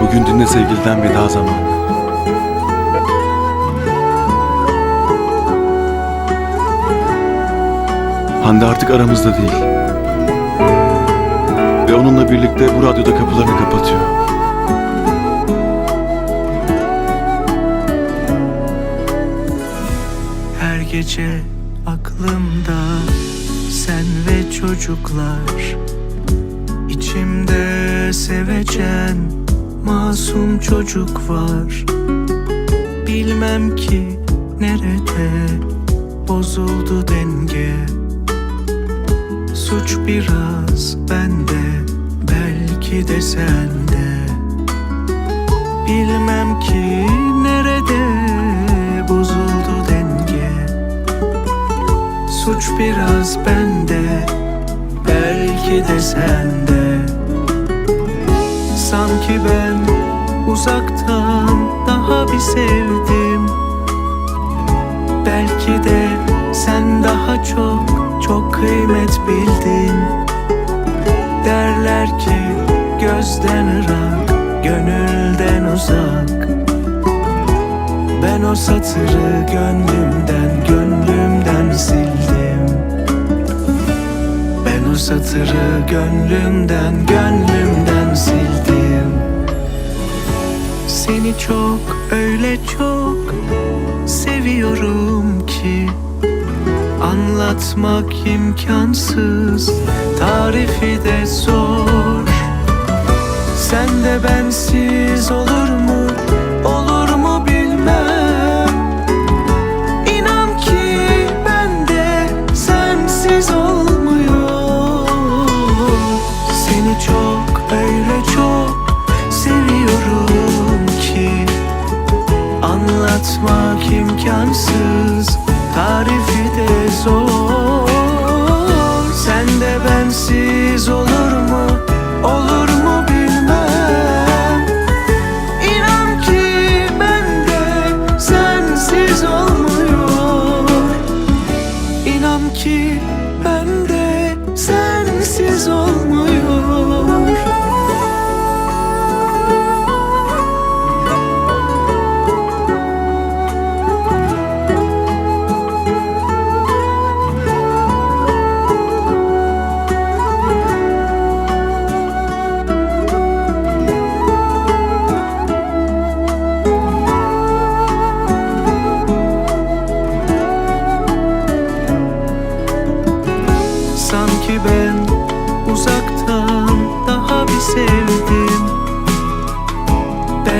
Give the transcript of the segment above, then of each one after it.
Bugün dinle sevgiliden veda zamanı. Hande artık aramızda değil. Ve onunla birlikte bu radyoda kapılarını kapatıyor. Her gece aklımda. Sen ve çocuklar İçimde sevecen masum çocuk var. Bilmem ki nerede bozuldu denge. Suç biraz bende belki de sende. Bilmem ki nerede Suç biraz bende belki de sende. Sanki ben uzaktan daha bir sevdim. Belki de sen daha çok çok kıymet bildin. Derler ki gözden ırak, gönülden uzak. Ben o satırı gönlümden, gönlümden satırı gönlümden, gönlümden sildim. Seni çok, öyle çok seviyorum ki. Anlatmak imkansız, tarifi de zor. Sen de bensiz olur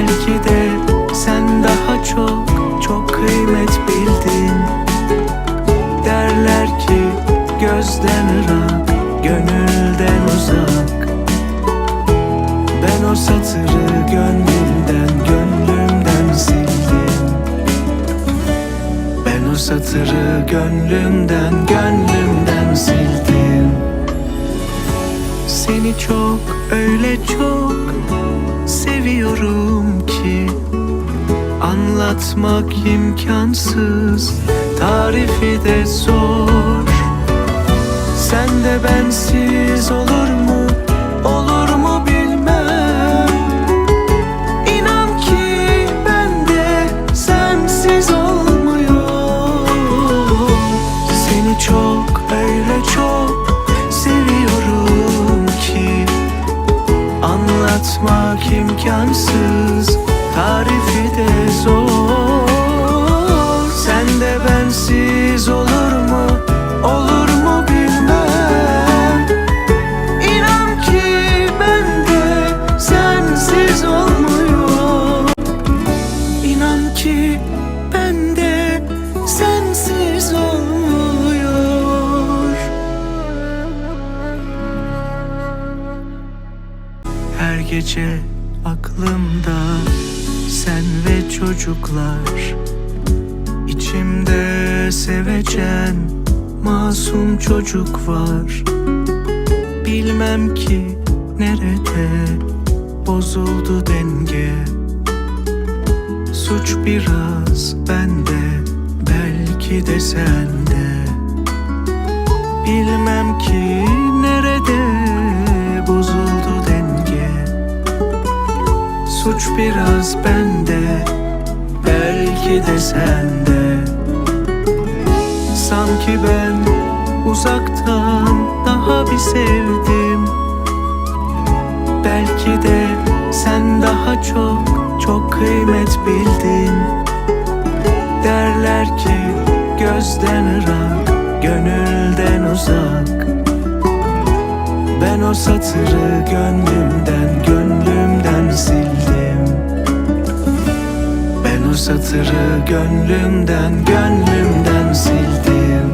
Belki de sen daha çok çok kıymet bildin. Derler ki gözden ırak, gönülden uzak. Ben o satırı gönlümden, gönlümden sildim. Ben o satırı gönlümden, gönlümden sildim Seni çok, öyle çok seviyorum ki. Anlatmak imkansız, tarifi de zor. Sen de bensiz olur mu, olur mu bilmem. İnan ki ben de sensiz olmuyor Seni çok öyle çok seviyorum Anlatmak imkansız tarifi de zor. Sen de bensiz olur gece aklımda. Sen ve çocuklar İçimde sevecen masum çocuk var. Bilmem ki nerede bozuldu denge. Suç biraz bende belki de sende. Bilmem ki Suç biraz bende Belki de sende. Sanki ben uzaktan daha bir sevdim. Belki de sen daha çok çok kıymet bildin. Derler ki gözden ırak, gönülden uzak. Ben o satırı gönlümden, gönlümden o satırı gönlümden, gönlümden sildim.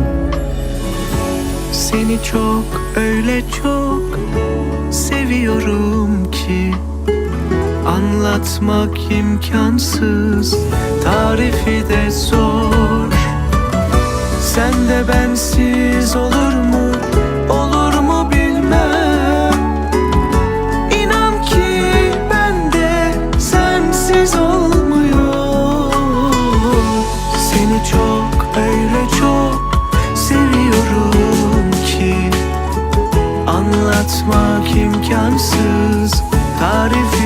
Seni çok, öyle çok seviyorum ki. Anlatmak imkansız, tarifi de zor. Sen de bensiz olur mu, imkansız. Tarifi